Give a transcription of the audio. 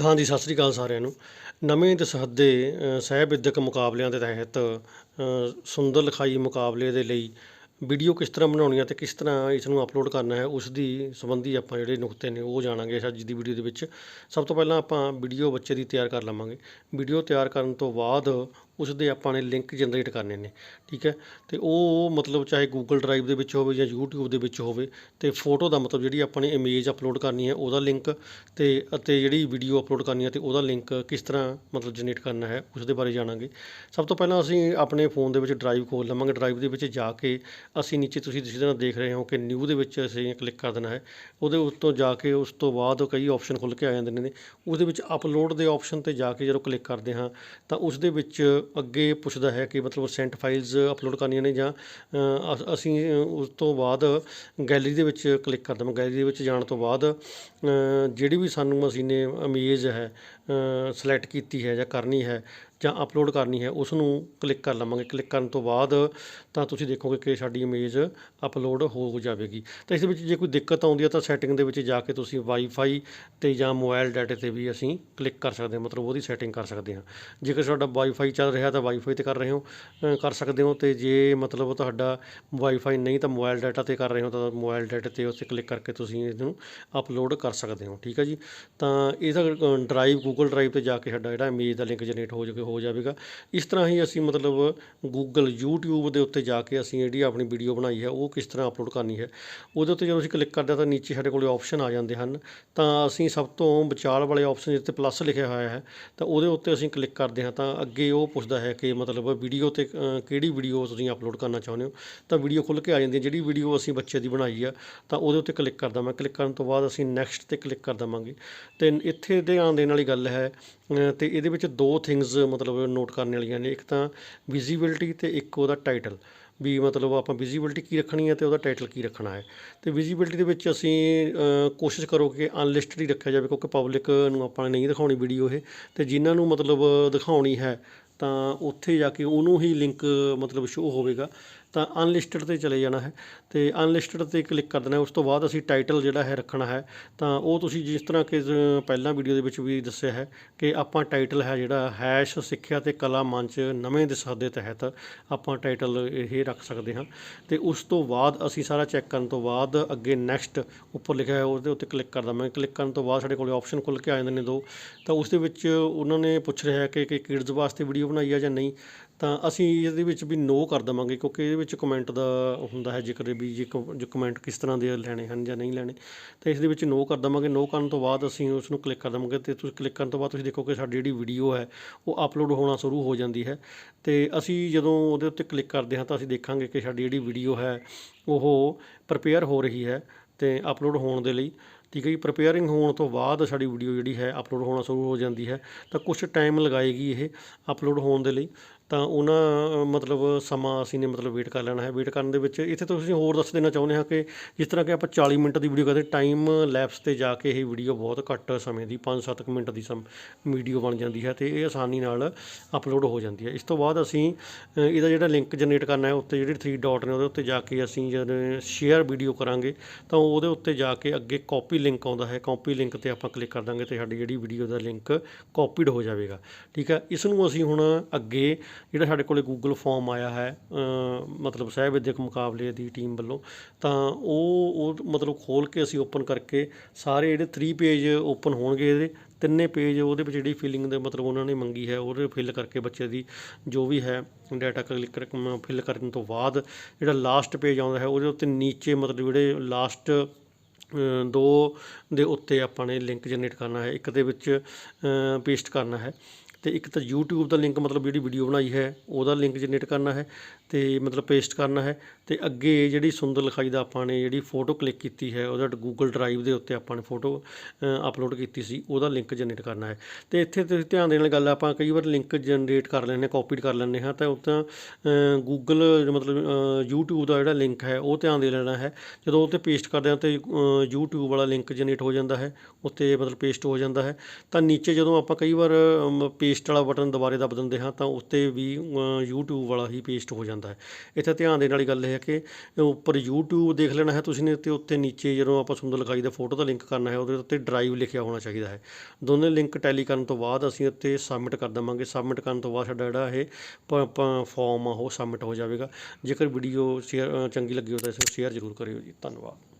ਹਾਂਜੀ ਸਤਿ ਸ੍ਰੀ ਅਕਾਲ ਸਾਰਿਆਂ ਨੂੰ। ਨਵੇਂ ਦਸਹੱਦੇ ਅ, ਸਹਿ ਮੁਕਾਬਲਿਆਂ ਦੇ ਤਹਿਤ ਸੁੰਦਰ ਲਿਖਾਈ ਮੁਕਾਬਲੇ ਦੇ ਲਈ ਵੀਡੀਓ ਕਿਸ ਤਰ੍ਹਾਂ ਬਣਾਉਣੀ ਹੈ ਤੇ ਕਿਸ ਤਰ੍ਹਾਂ ਇਸ ਨੂੰ ਅਪਲੋਡ ਕਰਨਾ ਹੈ ਉਸ ਦੀ ਸੰਬੰਧੀ ਆਪਾਂ ਜਿਹੜੇ ਨੁਕਤੇ ਨੇ ਉਹ ਜਾਣਾਂਗੇ ਅੱਜ ਦੀ ਵੀਡੀਓ ਦੇ ਵਿੱਚ। ਸਭ ਤੋਂ ਪਹਿਲਾਂ ਆਪਾਂ ਵੀਡੀਓ ਬੱਚੇ ਦੀ ਤਿਆਰ ਕਰ ਲਵਾਂਗੇ। ਵੀਡੀਓ ਤਿਆਰ ਕਰਨ ਤੋਂ ਬਾਅਦ ਉਸ ਦੇ ਆਪਾਂ ਨੇ ਲਿੰਕ ਜਨਰੇਟ ਕਰਨੇ ਨੇ, ਠੀਕ ਹੈ? ਤੇ ਉਹ ਮਤਲਬ ਚਾਹੇ ਗੂਗਲ ਡਰਾਈਵ ਦੇ ਵਿੱਚ ਹੋਵੇ ਜਾਂ YouTube ਦੇ ਵਿੱਚ ਹੋਵੇ, ਤੇ ਫੋਟੋ ਦਾ ਮਤਲਬ ਜਿਹੜੀ ਆਪਾਂ ਨੇ ਇਮੇਜ ਅਪਲੋਡ ਕਰਨੀ ਹੈ ਉਹਦਾ ਲਿੰਕ ਤੇ ਅਤੇ ਜਿਹੜੀ ਵੀਡੀਓ ਅਪਲੋਡ ਕਰਨੀ ਹੈ ਤੇ ਉਹਦਾ ਲਿੰਕ ਕਿਸ ਤਰ੍ਹਾਂ ਮਤਲਬ ਜਨਰੇਟ ਕਰਨਾ ਹੈ ਉਸ ਦੇ ਬਾਰੇ ਜਾਣਾਂਗੇ। ਸਭ ਤੋਂ ਪਹਿਲਾਂ ਅਸੀਂ ਆਪਣੇ ਫੋਨ ਦੇ ਵਿੱਚ ਡਰਾਈਵ ਖੋਲ ਲਵਾਂਗੇ। ਡਰਾਈਵ ਦੇ ਵਿੱਚ ਜਾ ਕੇ ਅਸੀਂ ਨੀਚੇ ਤੁਸੀਂ ਜਿਸ ਤਰ੍ਹਾਂ ਦੇਖ ਰਹੇ ਹੋ ਕਿ ਨਿਊ ਦੇ ਵਿੱਚ ਅਸੀਂ ਕਲਿੱਕ ਕਰ ਦੇਣਾ ਹੈ। ਉਹਦੇ ਉੱਤੋਂ ਜਾ ਕੇ ਉਸ ਤੋਂ ਬਾਅਦ ਕਈ ਆਪਸ਼ਨ ਖੁੱਲ੍ਹ ਕੇ ਆ ਜਾਂਦੇ ਨੇ। ਉਹਦੇ ਵਿੱਚ ਅਪਲੋਡ ਦੇ ਆਪਸ਼ਨ ਤੇ ਜਾ ਕੇ ਜਦੋਂ ਕਲਿੱਕ ਕਰਦੇ ਹਾਂ, ਤਾਂ ਉਸ ਦੇ ਵਿੱਚ ਅੱਗੇ ਪੁੱਛਦਾ ਹੈ ਕਿ ਮਤਲਬ ਸੈਂਟ ਫਾਈਲਸ ਅਪਲੋਡ ਕਰਨੀਆਂ ਨੇ ਜਾਂ ਅ, ਅਸੀਂ ਉਸ ਤੋਂ ਬਾਅਦ ਗੈਲਰੀ ਦੇ ਵਿੱਚ ਕਲਿੱਕ ਕਰ ਦਵਾਂ। ਗੈਲਰੀ ਦੇ ਵਿੱਚ ਜਾਣ ਤੋਂ ਬਾਅਦ ਅ, ਜਿਹੜੀ ਵੀ ਸਾਨੂੰ ਅਸੀਂ ਨੇ ਇਮੇਜ ਹੈ ਸਿਲੈਕਟ ਕੀਤੀ ਹੈ ਜਾਂ ਕਰਨੀ ਹੈ ਜਾਂ ਅਪਲੋਡ ਕਰਨੀ ਹੈ ਉਸ ਨੂੰ ਕਲਿੱਕ ਕਰ ਲਵਾਂਗੇ। ਕਲਿੱਕ ਕਰਨ ਤੋਂ ਬਾਅਦ ਤਾਂ ਤੁਸੀਂ ਦੇਖੋਗੇ ਕਿ ਸਾਡੀ ਇਮੇਜ ਅਪਲੋਡ ਹੋ ਜਾਵੇਗੀ। ਤਾਂ ਇਸ ਦੇ ਵਿੱਚ ਜੇ ਕੋਈ ਦਿੱਕਤ ਆਉਂਦੀ ਹੈ ਤਾਂ ਸੈਟਿੰਗ ਦੇ ਵਿੱਚ ਜਾ ਕੇ ਤੁਸੀਂ ਵਾਈਫਾਈ ਤੇ ਜਾਂ ਮੋਬਾਈਲ ਡਾਟਾ ਤੇ ਵੀ ਅਸੀਂ ਕਲਿੱਕ ਕਰ ਸਕਦੇ ਹਾਂ, ਮਤਲਬ ਉਹਦੀ ਸੈਟਿੰਗ ਕਰ ਸਕਦੇ ਹਾਂ। ਜੇਕਰ ਤੁਹਾਡਾ ਵਾਈਫਾਈ ਚੱਲ ਰਿਹਾ ਤਾਂ ਵਾਈਫਾਈ ਤੇ ਕਰ ਰਹੇ ਹੋ ਕਰ ਸਕਦੇ ਹੋ ਤੇ ਜੇ ਮਤਲਬ ਤੁਹਾਡਾ ਵਾਈਫਾਈ ਨਹੀਂ ਤਾਂ ਮੋਬਾਈਲ ਡਾਟਾ ਤੇ ਕਰ ਰਹੇ ਹੋ ਤਾਂ ਮੋਬਾਈਲ ਡਾਟਾ ਤੇ ਉੱਤੇ ਕਲਿੱਕ ਕਰਕੇ ਤੁਸੀਂ ਇਹਨੂੰ ਅਪਲੋਡ ਕਰ ਸਕਦੇ ਹੋ, ਠੀਕ ਹੈ ਜੀ? ਤਾਂ ਇਹਦਾ ਡਰਾਈਵ ਗੂਗਲ ਡਰਾਈਵ ਤੇ ਜਾ ਕੇ ਸਾਡਾ ਜਿਹੜਾ ਇਮੇਜ ਦਾ ਲਿੰਕ ਜਨਰੇਟ ਹੋ ਜਾਵੇ ਹੋ ਜਾਵੇਗਾ। ਇਸ ਤਰ੍ਹਾਂ ਹੀ ਅਸੀਂ ਮਤਲਬ ਗੂਗਲ YouTube ਦੇ ਉੱਤੇ ਜਾ ਕੇ ਅਸੀਂ ਜਿਹੜੀ ਆਪਣੀ ਵੀਡੀਓ ਬਣਾਈ ਹੈ ਉਹ ਕਿਸ ਤਰ੍ਹਾਂ ਅਪਲੋਡ ਕਰਨੀ ਹੈ ਉਹਦੇ ਉੱਤੇ ਜਦੋਂ ਅਸੀਂ ਕਲਿੱਕ ਕਰਦੇ ਹਾਂ ਤਾਂ ਨੀਚੇ ਸਾਡੇ ਕੋਲ ਆਪਸ਼ਨ ਆ ਜਾਂਦੇ ਹਨ। ਤਾਂ ਅਸੀਂ ਸਭ ਤੋਂ ਵਿਚਾਲ ਵਾਲੇ ਆਪਸ਼ਨ ਜਿੱਥੇ ਪਲੱਸ ਲਿਖਿਆ ਹੋਇਆ ਹੈ ਤਾਂ ਉਹਦੇ ਉੱਤੇ ਅਸੀਂ ਕਲਿੱਕ ਕਰਦੇ ਹਾਂ ਤਾਂ ਅੱਗੇ ਉਹ ਪੁੱਛਦਾ ਹੈ ਕਿ ਮਤਲਬ ਵੀਡੀਓ ਤੇ ਕਿਹੜੀ ਵੀਡੀਓ ਤੁਸੀਂ ਅਪਲੋਡ ਕਰਨਾ ਚਾਹੁੰਦੇ ਹੋ? ਤਾਂ ਵੀਡੀਓ ਖੁੱਲ੍ਹ ਕੇ ਆ ਜਾਂਦੀ ਹੈ। ਜਿਹੜੀ ਵੀਡੀਓ ਅਸੀਂ ਬੱਚੇ ਦੀ ਬਣਾਈ ਆ ਤਾਂ ਉਹਦੇ ਉੱਤੇ ਕਲਿੱਕ ਕਰ ਦਵਾਂ ਕਲਿੱਕ ਕਰਨ ਤੋਂ ਬਾਅਦ ਅਸੀਂ ਨੈਕਸਟ ਤੇ ਕਲਿੱਕ ਕਰ ਦਵਾਂਗੇ। ਤੇ ਇੱਥੇ ਧਿਆਨ ਦੇਣ ਵਾਲੀ ਗੱਲ ਹੈ ਅ, ਤੇ ਇਹਦੇ ਵਿੱਚ ਦੋ ਥਿੰਗਸ ਮਤਲਬ ਮਤਲਬ ਨੋਟ ਕਰਨ ਵਾਲੀਆਂ ਨੇ, ਇੱਕ ਤਾਂ ਵਿਜ਼ੀਬਿਲਟੀ ਤੇ ਇੱਕ ਉਹਦਾ ਟਾਈਟਲ ਵੀ ਮਤਲਬ ਆਪਾਂ ਵਿਜ਼ੀਬਿਲਟੀ ਕੀ ਰੱਖਣੀ ਹੈ ਤੇ ਉਹਦਾ ਟਾਈਟਲ ਕੀ ਰੱਖਣਾ ਹੈ। ਤੇ ਵਿਜ਼ੀਬਿਲਟੀ ਦੇ ਵਿੱਚ ਅਸੀਂ ਕੋਸ਼ਿਸ਼ ਕਰੋ ਕਿ ਅਨਲਿਸਟਡ ਹੀ ਰੱਖਿਆ ਜਾਵੇ, ਕਿਉਂਕਿ ਪਬਲਿਕ ਨੂੰ ਆਪਾਂ ਨਹੀਂ ਦਿਖਾਉਣੀ ਵੀਡੀਓ ਇਹ। ਤੇ ਜਿਨ੍ਹਾਂ ਨੂੰ ਮਤਲਬ ਦਿਖਾਉਣੀ ਹੈ, ਤਾਂ ਉੱਥੇ ਜਾ ਕੇ ਉਹਨੂੰ ਹੀ ਲਿੰਕ ਮਤਲਬ ਸ਼ੋ ਹੋਵੇਗਾ। ਤਾਂ ਅਨਲਿਸਟਡ ਤੇ ਚਲੇ ਜਾਣਾ ਹੈ। ਤੇ ਅਨਲਿਸਟਡ ਤੇ ਕਲਿੱਕ ਕਰ ਦੇਣਾ ਉਸ ਤੋਂ ਬਾਅਦ ਅਸੀਂ ਟਾਈਟਲ ਜਿਹੜਾ ਹੈ ਰੱਖਣਾ ਹੈ। ਤਾਂ ਉਹ ਤੁਸੀਂ ਜਿਸ ਤਰ੍ਹਾਂ ਕਿ ਪਹਿਲਾਂ ਵੀਡੀਓ ਦੇ ਵਿੱਚ ਵੀ ਦੱਸਿਆ ਹੈ ਕਿ ਆਪਾਂ ਟਾਈਟਲ ਹੈ ਜਿਹੜਾ ਹੈਸ਼ ਸਿੱਖਿਆ ਤੇ ਕਲਾ ਮੰਚ ਨਵੇਂ ਦਿਸ਼ਾ ਦੇ ਤਹਿਤ ਆਪਾਂ ਟਾਈਟਲ ਇਹ ਰੱਖ ਸਕਦੇ ਹਾਂ। ਤੇ ਉਸ ਤੋਂ ਬਾਅਦ ਅਸੀਂ ਸਾਰਾ ਚੈੱਕ ਕਰਨ ਤੋਂ ਬਾਅਦ ਅੱਗੇ ਨੈਕਸਟ ਉੱਪਰ ਲਿਖਿਆ ਹੈ ਉਹਦੇ ਉੱਤੇ ਕਲਿੱਕ ਕਰ ਦਵਾਂਗੇ ਕਲਿੱਕ ਕਰਨ ਤੋਂ ਬਾਅਦ ਸਾਡੇ ਕੋਲ ਆਪਸ਼ਨ ਖੁੱਲ੍ਹ ਕੇ ਆ ਜਾਂਦੇ ਨੇ ਦੋ। ਤਾਂ ਉਸ ਦੇ ਵਿੱਚ ਉਹਨਾਂ ਨੇ ਪੁੱਛ ਰਿਹਾ ਹੈ ਕਿ ਕਿ ਕਿਡਜ਼ ਵਾਸਤੇ ਵੀਡੀਓ ਬਣਾਈ ਹੈ ਜਾਂ ਨਹੀਂ। ਤਾਂ ਅਸੀਂ ਇਹਦੇ ਵਿੱਚ ਵੀ ਨੋ ਕਰ ਦੇਵਾਂਗੇ ਕਿਉਂਕਿ ਇਹਦੇ ਵਿੱਚ ਕਮੈਂਟ ਦਾ ਹੁੰਦਾ ਹੈ ਜ਼ਿਕਰ ਵੀ ਜੇ ਕ- ਜੇ ਕਮੈਂਟ ਕਿਸ ਤਰ੍ਹਾਂ ਦੇ ਲੈਣੇ ਹਨ ਜਾਂ ਨਹੀਂ ਲੈਣੇ, ਤਾਂ ਇਸ ਦੇ ਵਿੱਚ ਨੋ ਕਰ ਦੇਵਾਂਗੇ। ਨੋ ਕਰਨ ਤੋਂ ਬਾਅਦ ਅਸੀਂ ਉਸ ਨੂੰ ਕਲਿੱਕ ਕਰ ਦੇਵਾਂਗੇ ਤੇ ਤੁਸੀਂ ਕਲਿੱਕ ਕਰਨ ਤੋਂ ਬਾਅਦ ਤੁਸੀਂ ਦੇਖੋਗੇ ਸਾਡੀ ਜਿਹੜੀ ਵੀਡੀਓ ਹੈ, ਉਹ ਅਪਲੋਡ ਹੋਣਾ ਸ਼ੁਰੂ ਹੋ ਜਾਂਦੀ ਹੈ। ਤੇ ਅਸੀਂ ਜਦੋਂ ਉਹਦੇ ਉੱਤੇ ਕਲਿੱਕ ਕਰਦੇ ਹਾਂ ਤਾਂ ਅਸੀਂ ਦੇਖਾਂਗੇ ਕਿ ਸਾਡੀ ਜਿਹੜੀ ਵੀਡੀਓ ਹੈ, ਉਹ ਪ੍ਰਪੇਅਰ ਹੋ ਰਹੀ ਹੈ ਤੇ ਅਪਲੋਡ ਹੋਣ ਦੇ ਲਈ। ਠੀਕ ਹੈ ਜੀ ਪ੍ਰਪੇਅਰਿੰਗ ਹੋਣ ਤੋਂ ਬਾਅਦ ਸਾਡੀ ਵੀਡੀਓ ਜਿਹੜੀ ਹੈ ਅਪਲੋਡ ਹੋਣਾ ਸ਼ੁਰੂ ਹੋ ਜਾਂਦੀ ਹੈ। ਤਾਂ ਕੁਝ ਟਾਈਮ ਲਗਾਏਗੀ ਇਹ ਅਪਲੋਡ ਹੋਣ ਦੇ ਲਈ। ਤਾਂ ਉਹਨਾਂ ਮਤਲਬ ਸਮਾਂ ਅਸੀਂ ਨੇ ਮਤਲਬ ਵੇਟ ਕਰ ਲੈਣਾ ਹੈ। ਵੇਟ ਕਰਨ ਦੇ ਵਿੱਚ ਇੱਥੇ ਤੁਸੀਂ ਹੋਰ ਦੱਸ ਦੇਣਾ ਚਾਹੁੰਦੇ ਹਾਂ ਕਿ ਜਿਸ ਤਰ੍ਹਾਂ ਕਿ ਆਪਾਂ 40 ਮਿੰਟ ਦੀ ਵੀਡੀਓ ਕਰਦੇ ਟਾਈਮ ਲੈਪਸ ਤੇ ਜਾ ਕੇ ਇਹ ਵੀਡੀਓ ਬਹੁਤ ਘੱਟ ਸਮੇਂ ਦੀ 5-7 ਮਿੰਟ ਦੀ ਸਮ ਵੀਡੀਓ ਬਣ ਜਾਂਦੀ ਹੈ ਤੇ ਇਹ ਆਸਾਨੀ ਨਾਲ ਅਪਲੋਡ ਹੋ ਜਾਂਦੀ ਹੈ। ਇਸ ਤੋਂ ਬਾਅਦ ਅਸੀਂ ਇਹਦਾ ਜਿਹੜਾ ਲਿੰਕ ਜਨਰੇਟ ਕਰਨਾ ਹੈ ਉੱਤੇ ਜਿਹੜੇ 3 ਡਾਟ ਨੇ ਉਹਦੇ ਉੱਤੇ ਜਾ ਕੇ ਅਸੀਂ ਜਦ ਸ਼ੇਅਰ ਵੀਡੀਓ ਕਰਾਂਗੇ, ਤਾਂ ਉਹਦੇ ਉੱਤੇ ਜਾ ਕੇ ਅੱਗੇ ਕਾਪੀ ਲਿੰਕ ਆਉਂਦਾ ਹੈ। ਕਾਪੀ ਲਿੰਕ ਤੇ ਆਪਾਂ ਕਲਿੱਕ ਕਰ ਦਾਂਗੇ ਤੇ ਸਾਡੀ ਜਿਹੜੀ ਵੀਡੀਓ ਦਾ ਲਿੰਕ ਕਾਪੀਡ ਹੋ ਜਾਵੇਗਾ। ਠੀਕ ਹੈ? ਇਸ ਨੂੰ ਅਸੀਂ ਹੁਣ ਅੱਗੇ ਜਿਹੜਾ ਸਾਡੇ ਕੋਲੇ ਗੂਗਲ ਫਾਰਮ ਆਇਆ ਹੈ ਮਤਲਬ ਸਹਿ ਵਿਦਿਅਕ ਮੁਕਾਬਲੇ ਦੀ ਟੀਮ ਵੱਲੋਂ, ਤਾਂ ਉਹ ਉਹ ਮਤਲਬ ਖੋਲ ਕੇ ਅਸੀਂ ਓਪਨ ਕਰਕੇ ਸਾਰੇ ਜਿਹੜੇ 3 ਪੇਜ ਓਪਨ ਹੋਣਗੇ ਇਹਦੇ, ਤਿੰਨੇ ਪੇਜ ਉਹਦੇ ਵਿੱਚ ਜਿਹੜੀ ਫਿਲਿੰਗ ਦੇ ਮਤਲਬ ਉਹਨਾਂ ਨੇ ਮੰਗੀ ਹੈ, ਉਹਦੇ ਫਿਲ ਕਰਕੇ ਬੱਚੇ ਦੀ ਜੋ ਵੀ ਹੈ ਡਾਟਾ ਕਲਿੱਕ ਫਿਲ ਕਰਨ ਤੋਂ ਬਾਅਦ ਜਿਹੜਾ ਲਾਸਟ ਪੇਜ ਆਉਂਦਾ ਹੈ, ਉਹਦੇ ਉੱਤੇ ਨੀਚੇ ਮਤਲਬ ਜਿਹੜੇ ਲਾਸਟ ਦੋ ਦੇ ਉੱਤੇ ਆਪਾਂ ਨੇ ਲਿੰਕ ਜਨਰੇਟ ਕਰਨਾ ਹੈ, ਇੱਕ ਦੇ ਵਿੱਚ ਪੇਸਟ ਕਰਨਾ ਹੈ। ਤੇ ਇੱਕ ਤਾਂ YouTube ਦਾ ਲਿੰਕ ਮਤਲਬ ਜਿਹੜੀ ਵੀਡੀਓ ਬਣਾਈ ਹੈ ਉਹਦਾ ਲਿੰਕ ਜਨਰੇਟ ਕਰਨਾ ਹੈ ਤੇ ਮਤਲਬ ਪੇਸਟ ਕਰਨਾ ਹੈ ਤੇ ਅੱਗੇ ਜਿਹੜੀ ਸੁੰਦਰ ਲਿਖਾਈ ਦਾ ਆਪਾਂ ਨੇ ਜਿਹੜੀ ਫੋਟੋ ਕਲਿੱਕ ਕੀਤੀ ਹੈ ਉਹਦਾ ਗੂਗਲ ਡਰਾਈਵ ਦੇ ਉੱਤੇ ਆਪਾਂ ਨੇ ਫੋਟੋ ਅਪਲੋਡ ਕੀਤੀ ਸੀ ਉਹਦਾ ਲਿੰਕ ਜਨਰੇਟ ਕਰਨਾ ਹੈ। ਤੇ ਇੱਥੇ ਤੁਸੀਂ ਧਿਆਨ ਦੇਣ ਵਾਲੀ ਗੱਲ ਆਪਾਂ ਕਈ ਵਾਰ ਲਿੰਕ ਜਨਰੇਟ ਕਰ ਲੈਂਦੇ ਹਾਂ ਕਾਪੀ ਕਰ ਲੈਂਦੇ ਹਾਂ ਤਾਂ ਉਹ ਤਾਂ ਗੂਗਲ ਮਤਲਬ ਅ, YouTube ਦਾ ਜਿਹੜਾ ਲਿੰਕ ਹੈ ਉਹ ਧਿਆਨ ਦੇ ਲੈਣਾ ਹੈ। ਜਦੋਂ ਉਹ 'ਤੇ ਪੇਸਟ ਕਰਦੇ ਹਾਂ ਤੇ ਅ, YouTube ਵਾਲਾ ਲਿੰਕ ਜਨਰੇਟ ਹੋ ਜਾਂਦਾ ਹੈ ਉੱਤੇ ਮਤਲਬ ਪੇਸਟ ਹੋ ਜਾਂਦਾ ਹੈ। ਤਾਂ ਨੀਚੇ ਜਦੋਂ ਆਪਾਂ ਕਈ ਵਾਰ ਪੇਸਟ ਪੇਸਟ ਵਾਲਾ ਬਟਨ ਦੁਬਾਰੇ ਦੱਬ ਦਿੰਦੇ ਹਾਂ ਤਾਂ ਉੱਤੇ ਵੀ ਅ, YouTube ਵਾਲਾ ਹੀ ਪੇਸਟ ਹੋ ਜਾਂਦਾ ਹੈ। ਇੱਥੇ ਧਿਆਨ ਦੇਣ ਵਾਲੀ ਗੱਲ ਇਹ ਹੈ ਕਿ ਉੱਪਰ YouTube ਦੇਖ ਲੈਣਾ ਹੈ ਤੁਸੀਂ ਨੇ ਤੇ ਉੱਤੇ ਨੀਚੇ ਜਦੋਂ ਆਪਾਂ ਸੁੰਦਰ ਲਿਖਾਈ ਦਾ ਫੋਟੋ ਦਾ ਲਿੰਕ ਕਰਨਾ ਹੈ ਉਹਦੇ ਉੱਤੇ ਡਰਾਈਵ ਲਿਖਿਆ ਹੋਣਾ ਚਾਹੀਦਾ ਹੈ। ਦੋਨੇ ਲਿੰਕ ਟੈਲੀ ਕਰਨ ਤੋਂ ਬਾਅਦ ਅਸੀਂ ਉੱਤੇ ਸਬਮਿਟ ਕਰ ਦੇਵਾਂਗੇ। ਸਬਮਿਟ ਕਰਨ ਤੋਂ ਬਾਅਦ ਸਾਡਾ ਜਿਹੜਾ ਇਹ ਫਾਰਮ ਆ ਉਹ ਸਬਮਿਟ ਹੋ ਜਾਵੇਗਾ। ਜੇਕਰ ਵੀਡੀਓ ਸ਼ੇਅਰ ਚੰਗੀ ਲੱਗੀ ਹੋ ਤਾਂ ਇਸ ਨੂੰ ਸ਼ੇਅਰ ਜ਼ਰੂਰ ਕਰਿਓ ਜੀ। ਧੰਨਵਾਦ।